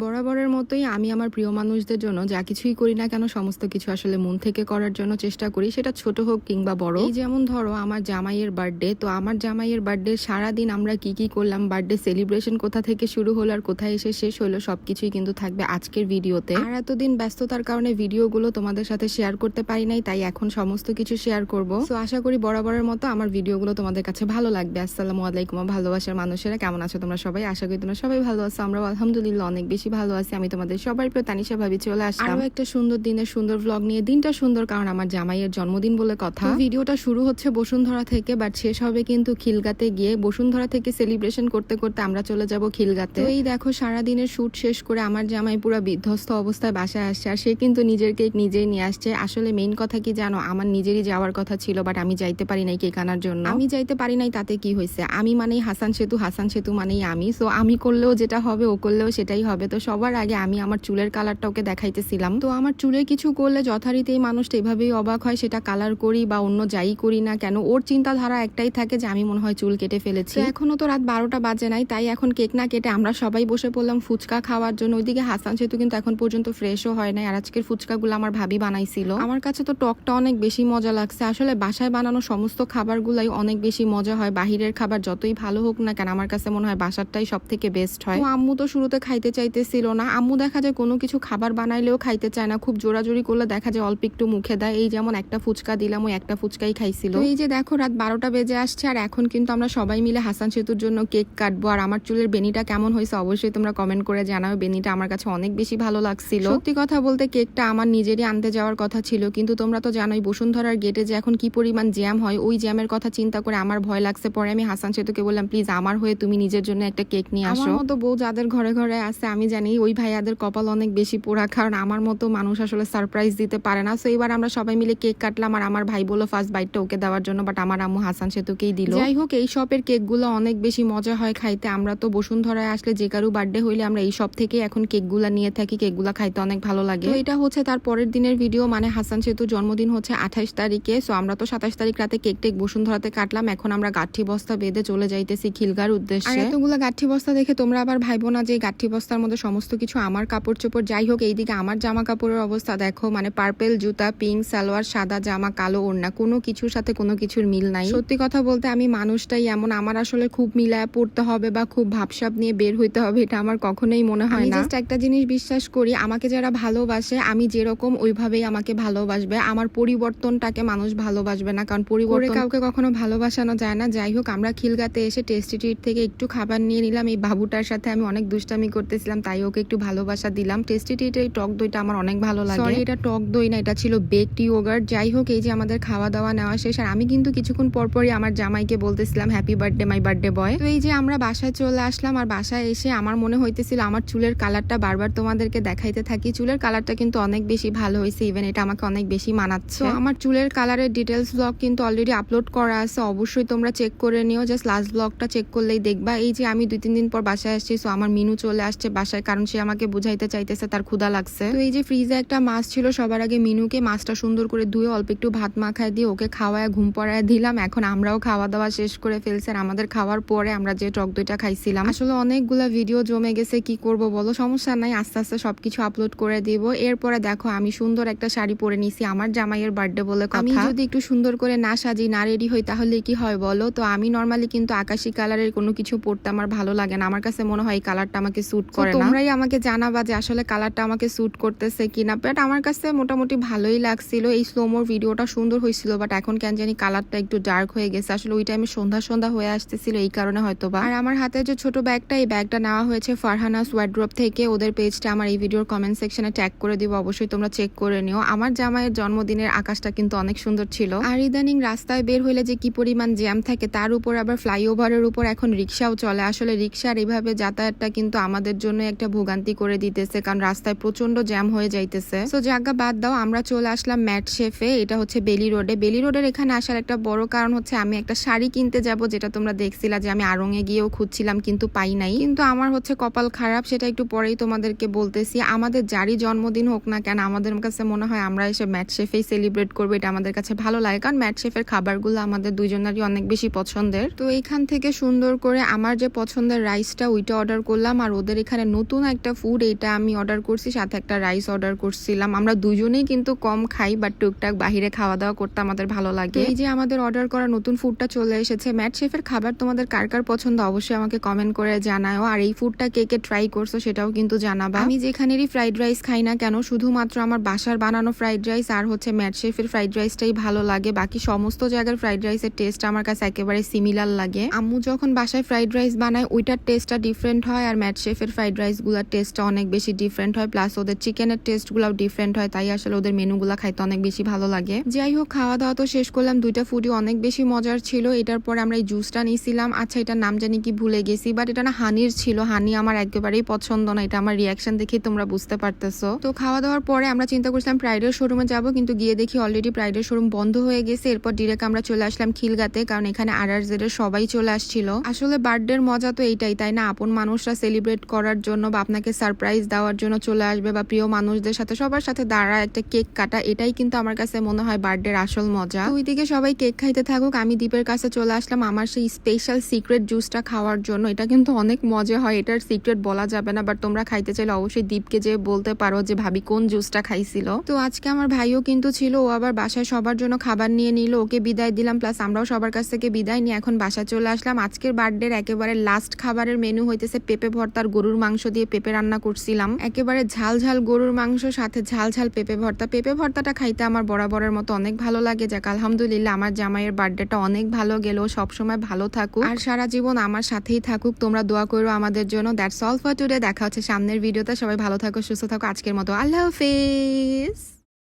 বরাবরের মতোই আমি আমার প্রিয় মানুষদের জন্য যা কিছুই করি না কেন সমস্ত কিছু আসলে মন থেকে করার জন্য চেষ্টা করি। সেটা ছোট হোক কিংবা বড়। যেমন ধরো আমার জামাইয়ের বার্থডে তো আমার জামাইয়ের বার্থডে সারাদিন আমরা কি কি করলাম? বার্থডে সেলিব্রেশন কোথা থেকে শুরু হলো আর কোথায় এসে শেষ হলো সবকিছুই কিন্তু থাকবে আজকের ভিডিওতে। আর এতদিন ব্যস্ততার কারণে ভিডিওগুলো তোমাদের সাথে শেয়ার করতে পারি নাই, তাই এখন সমস্ত কিছু শেয়ার করব। তো আশা করি বরাবরের মতো আমার ভিডিওগুলো তোমাদের কাছে ভালো লাগবে। আসসালামু আলাইকুম, ভালোবাসার মানুষেরা কেমন আছো তোমরা সবাই? আশা করি তোমরা সবাই ভালো আছো আমরা আলহামদুলিল্লাহ অনেক বেশি ভালো আছি আমি তোমাদের সবার প্রিয় তানিশা ভাবি চলে আসলাম। আরও একটা সুন্দর দিনের সুন্দর ব্লগ নিয়ে দিনটা সুন্দর কারণ আমার জামাইয়ের জন্মদিন বলে কথা। ভিডিওটা শুরু হচ্ছে বসুন্ধরা থেকে বাট শেষ হবে কিন্তু খিলগাতে গিয়ে। বসুন্ধরা থেকে সেলিব্রেশন করতে করতে আমরা চলে যাব খিলগাতে। তো এই দেখো সারা দিনের শুট শেষ করে আমার জামাই পুরো বিধ্বস্ত অবস্থায় বাসায় আসছে আর সে কিন্তু নিজের কেক নিজেই নিয়ে আসছে। আসলে মেইন কথা কি জানো আমার নিজেরই যাওয়ার কথা ছিল বাট আমি যাইতে পারি নাই কেক আনার জন্য। আমি যাইতে পারি নাই তাতে কি হয়েছে? আমি মানেই হাসান সেতু হাসান সেতু মানেই আমি। সো আমি করলেও যেটা হবে ও করলেও সেটাই হবে। তো সবার আগে আমি আমার চুলের কালারটা ওকে দেখাইতেছিলাম। তো আমার চুলে কিছু করলে যথারীতি এই মানুষটা এভাবেই অবাক হয় সেটা কালার করি বা অন্য যাই করি না কেন ওর চিন্তাধারা একটাই থাকে যে আমি মনে হয় চুল কেটে ফেলেছি। এখনও তো রাত বারোটা বাজে নাই তাই এখন কেক না কেটে আমরা সবাই বসে পড়লাম ফুচকা খাওয়ার জন্য। ওইদিকে হাসান সেতু কিন্তু এখন পর্যন্ত ফ্রেশও হয় নাই আর আজকের ফুচকাগুলো আমার ভাবি বানাইছিল। আমার কাছে তো টকটা অনেক বেশি মজা লাগছে। আসলে বাসায় বানানো সমস্ত খাবারগুলাই অনেক বেশি মজা হয়। বাহিরের খাবার যতই ভালো হোক না কেন আমার কাছে মনে হয় বাসারটাই সব থেকে বেস্ট হয়। তো আম্মু তো শুরুতে খাইতে চাইতেছিল না। আম্মু দেখা যায় কোনো কিছু খাবার বানাইলেও খাইতে চায় না। খুব জোরাজোরি করলে দেখা যায় অল্প একটু মুখে দেয়। এই যেমন একটা ফুচকা দিলাম ওই একটা ফুচকাই খাইছিল। এই যে দেখো রাত বারোটা বেজে আসছে আর এখন কিন্তু আমরা সবাই মিলে হাসান সেতুর জন্য কেক কাটবো। আর আমার চুলের বেনিটা কেমন হয়েছে অবশ্যই তোমরা কমেন্ট করে জানাও। বেনিটা আমার কাছে অনেক বেশি ভালো লাগছিল। সত্যি কথা বলতে কেকটা আমার নিজেরই আনতে যাওয়ার কথা ছিল। কিন্তু তোমরা তো জানোই বসুন্ধরার গেটে যে এখন কি পরিমাণ জ্যাম হয় ওই জ্যামের কথা চিন্তা করে আমার ভয় লাগছে। পরে আমি হাসান সেতুকে বললাম প্লিজ আমার হয়ে তুমি নিজের জন্য একটা কেক নিয়ে আসো। আমার মতো বউ যাদের ঘরে ঘরে আছে আমি জানি ওই ভাইয়াদের কপাল অনেক বেশি পোড়া কারণ আমার মতো মানুষ আসলে সারপ্রাইজ দিতে পারে না। সো এবার আমরা সবাই মিলে কেক কাটলাম আর আমার ভাই বলো ফার্স্ট বাইটটা ওকে দেওয়ার জন্য। বাট আমার আম্মু হাসান সেতুকেই দিল। যাই হোক এই শপের কেকগুলো অনেক বেশি মজা হয় খাইতে। আমরা তো বসুন্ধরায় আসলে যে কারও বার্থডে হইলে আমরা এই শপ থেকে এখন কেকগুলা নিয়ে থাকি। কেকগুলা খাইতে অনেক ভালো লাগে। তো এটা হচ্ছে তার পরের দিনের ভিডিও মানে হাসান সেতু জন্মদিন হচ্ছে আঠাইশ তারিখে। সো আমরা তো সাতাশ তারিখ রাতে কেক টেক বসুন্ধরাতে কাটলাম। এখন আমরা গাঠি বস্তা বেঁধে চলে যাইতেছি খিলগার উদ্দেশ্যে। এতগুলো গাঠি বস্তা দেখে তোমরা আবার ভাইবো না যে গাঠি বস্তার মধ্যে সমস্ত কিছু আমার কাপড় চোপড় যাই হোক এইদিকে আমার জামা কাপড়ের অবস্থা দেখো মানে পার্পেল জুতা পিঙ্ক সালোয়ার সাদা জামা কালো ওড়না কোনো কিছুর সাথে কোনো কিছুর মিল নাই। সত্যি কথা বলতে আমি মানুষটাই এমন আমার আসলে খুব মিলায় পড়তে হবে বা খুব ভাবসাব নিয়ে বের হইতে হবে এটা আমার কখনোই মনে হয় না। জাস্ট একটা জিনিস বিশ্বাস করি আমাকে যারা ভালোবাসে আমি যেরকম ওইভাবেই আমাকে ভালোবাসবে আমার পরিবর্তনটাকে মানুষ ভালোবাসবে না কারণ পরিবর্তন কাউকে কখনো ভালোবাসানো যায় না যাই হোক আমরা খিলগাতে এসে টেস্টি ট্রিট থেকে একটু খাবার নিয়ে নিলাম এই বাবুটার সাথে আমি অনেক দুষ্টামি করতেছিলাম তাই ওকে একটু ভালোবাসা দিলাম। টেস্টি ট্রিটের এই টক দইটা আমার অনেক ভালো লাগে। Sorry, এটা টক দই না এটা ছিল বেকড ইয়োগার্ট যাই হোক এই যে আমাদের খাওয়া দাওয়া নেওয়া শেষ আর আমি কিন্তু কিছুক্ষণ পরপরই আমার জামাইকে বলতেছিলাম happy birthday my birthday boy তো এই যে আমরা বাসায় চলে আসলাম আর বাসায় এসে আমার মনে হইতেছিল আমার চুলের কালারটা বারবার তোমাদেরকে দেখাইতে থাকি। চুলের কালারটা কিন্তু অনেক বেশি ভালো হয়েছে ইভেন এটা আমাকে অনেক বেশি মানাচ্ছে। আমার চুলের কালারের ডিটেলস ব্লগ কিন্তু অলরেডি আপলোড করা আছে অবশ্যই তোমরা চেক করে নিও। জাস্ট লাস্ট ব্লগটা চেক করলেই দেখবা। এই যে আমি দুই তিন দিন পর বাসায় আসছি সো আমার মিনু চলে আসছে বাসায়। কারণ সে আমাকে বুঝাইতে চাইতেছে, তার ক্ষুধা লাগছে। তো এই যে ফ্রিজে একটা মাছ ছিল, সবার আগে মিনুকে মাছটা সুন্দর করে ধুয়ে অল্প একটু ভাত মাখায় দিয়ে ওকে খাওয়ায়, ঘুম পড়ায় দিলাম। এখন আমরাও খাওয়া দাওয়া শেষ করে ফেলছি আর আমাদের খাওয়ার পরে আমরা যে টক দইটা খাইছিলাম। আসলে অনেকগুলা ভিডিও জমে গেছে, কি করব বলো? সমস্যা নাই, আস্তে আস্তে সবকিছু আপলোড করে দিব। এরপরে দেখো, আমি সুন্দর একটা শাড়ি পরে নিছি, আমার জামাইয়ের বার্থডে বলে আমি যদি একটু সুন্দর করে না সাজি, না রেডি হই, তাহলে কি হয় বলো? তো আমি নর্মালি কিন্তু আকাশি কালারের কোনো কিছু পরতে আমার ভালো লাগে না। আমার কাছে মনে হয় এই কালারটা আমাকে স্যুট করে তোমরাই আমাকে জানাবা যে আসলে কালারটা আমাকে স্যুট করতেছে কিনা। বাট আমার কাছে মোটামুটি ভালোই লাগছিল। এই স্লোমোর ভিডিওটা সুন্দর হয়েছিল বাট এখন কেন জানি কালারটা একটু ডার্ক হয়ে গেছে। আসলে ওই টাইমে সন্ধ্যা সন্ধ্যা হয়ে আসতেছিল, এই কারণে হয়তো বা আর আমার হাতে যে ছোট ব্যাগটা এই ব্যাগটা নেওয়া হয়েছে ফারহানাস ওয়ার্ড্রপ থেকে। ওদের পেজটা আমার এই ভিডিওর কমেন্ট সেকশনে ট্যাগ করে দিব, অবশ্যই তোমরা চেক করে নিও। আমার জামাইয়ের জন্মদিনের আকাশটা কিন্তু অনেক সুন্দর ছিল। আর ইদানিং রাস্তায় বের হইলে যে কি পরিমাণ জ্যাম থাকে, তার উপর আবার ফ্লাইওভারের উপর এখন রিক্সাও চলে। আসলে রিক্সার এইভাবে যাতায়াতটা কিন্তু আমাদের জন্য একটা ভোগান্তি করে দিতেছে, কারণ রাস্তায় প্রচণ্ড জ্যাম হয়ে যাইতেছে। তো জায়গা বাদ দাও, আমরা চলে আসলাম ম্যাট শেফে, এটা হচ্ছে বেলি রোডে বেলি রোডের এখানে আসার একটা বড় কারণ হচ্ছে আমি একটা শাড়ি কিনতে যাব, যেটা তোমরা দেখছিলা যে আমি আড়ঙে গিয়েও খুঁজছিলাম, কিন্তু পাই নাই। কিন্তু আমার হচ্ছে কপাল খারাপ, সেটা একটু পরেই তোমাদেরকে বলতেছি। আমাদের যারই জন্মদিন হোক না কেন, আমাদের কাছে মনে হয় আমরা এসে ম্যাট শেফেই সেলিব্রেট করব, এটা আমাদের কাছে ভালো লাগে। কারণ ম্যাট শেফের খাবারগুলো আমাদের দুজনেরই অনেক বেশি পছন্দের। তো এইখান থেকে সুন্দর করে আমার যে পছন্দের রাইসটা ওইটা অর্ডার করলাম, আর ওদের এখানে নতুন একটা ফুড এটা আমি অর্ডার করছি, সাথে একটা রাইস অর্ডার করছিলাম। আমরা দুজনেই কিন্তু কম খাই বাট টুকটাক বাহিরে খাওয়া দাওয়া করতে আমাদের ভালো লাগে। এই যে আমাদের অর্ডার করা নতুন ফুডটা চলে এসেছে ম্যাট শেফের খাবার তোমাদের কার কার পছন্দ? অবশ্যই আমাকে কমেন্ট করে জানাও আর এই ফুডটা কে কে ট্রাই করছ সেটাও কিন্তু জানাবা। আমি যেখানেরই ফ্রাইড রাইস খাই না কেন, শুধুমাত্র আমার বাসার বানানো ফ্রাইড রাইস আর হচ্ছে ম্যাট শেফের ফ্রাইড রাইসটাই ভালো লাগে। বাকি সমস্ত জায়গার ফ্রাইড রাইসের টেস্ট আমার কাছে একেবারে সিমিলার লাগে। আম্মু যখন বাসায় ফ্রাইড রাইস বানায়, ওইটার টেস্টটা ডিফারেন্ট হয় আর ম্যাট শেফের ফ্রাইড রাইস গুলার টেস্টটা অনেক বেশি ডিফারেন্ট হয় প্লাস ওদের চিকেনের টেস্ট গুলাও ডিফারেন্ট হয়, তাই আসলে ওদের মেনুগুলা খাইতে অনেক বেশি ভালো লাগে। যাই হোক খাওয়া দাওয়া তো শেষ করলাম, দুইটা ফুডই অনেক বেশি মজার ছিল, এটার পরে আমরা এই জুসটা নিয়েছিলাম আচ্ছা এটার নাম জানি কি ভুলে গেছি বাট এটা না হানির ছিল হানি আমার একেবারেই পছন্দ না, এটা আমার রিয়াকশন দেখে তোমরা বুঝতে পারতেছো। তো খাওয়া দাওয়ার পরে আমরা চিন্তা করছিলাম প্রাইডের শোরুমে যাব, কিন্তু গিয়ে দেখি অলরেডি প্রাইডের শোরুম বন্ধ হয়ে গেছে, এরপর ডিরেক্ট আমরা চলে আসলাম খিলগাতে, কারণ এখানে আর আর জেডের সবাই চলে আসছিল। আসলে বার্থডের মজা তো এইটাই, তাই না? আপন মানুষরা সেলিব্রেট করার জন্য বা আপনাকে সারপ্রাইজ দেওয়ার জন্য চলে আসবে বা প্রিয় মানুষদের সাথে সবার সাথে দাঁড়া একটা কেক কাটা, এটাই কিন্তু আমার কাছে মনে হয় বার্থডের আসল মজা। তো ওইদিকে সবাই কেক খাইতে থাকুক, আমি দীপের কাছে চলে আসলাম আমার সেই স্পেশাল সিক্রেট জুসটা খাওয়ার জন্য। এটা কিন্তু অনেক মজা হয়, এটার সিক্রেট বলা যাবে না বাট তোমরা খাইতে চাইলে অবশ্যই দীপকে যে বলতে পারো যে ভাবি কোন জুসটা খাইছিল। তো আজকে আমার ভাইও কিন্তু ছিল, ও আবার বাসায় সবার জন্য খাবার নিয়ে নিল, ওকে বিদায় দিলাম প্লাস আমরাও সবার কাছ থেকে বিদায় নিয়ে এখন বাসা চলে আসলাম। আজকের বার্থডের একেবারে লাস্ট খাবারের মেনু হইতেছে পেঁপে ভর্তার গরুর মাংস দিয়ে পেঁপে রান্না করছিলাম। একেবারে ঝাল ঝাল গরুর মাংস, সাথে ঝাল ঝাল পেঁপে ভর্তা। পেঁপে ভর্তাটা খাইতে আমার বরাবরের মতো অনেক ভালো লাগে। যাক, আলহামদুলিল্লাহ, আমার জামাইয়ের বার্থডেটা অনেক ভালো গেল। সবসময় ভালো থাকুক। আর সারা জীবন আমার সাথেই থাকুক। তোমরা দোয়া করো আমাদের জন্য। দ্যাটস অল ফর টুডে দেখা হচ্ছে সামনের ভিডিওতে। সবাই ভালো থাকো, সুস্থ থাকো। আজকের মতো আল্লাহ হাফেজ।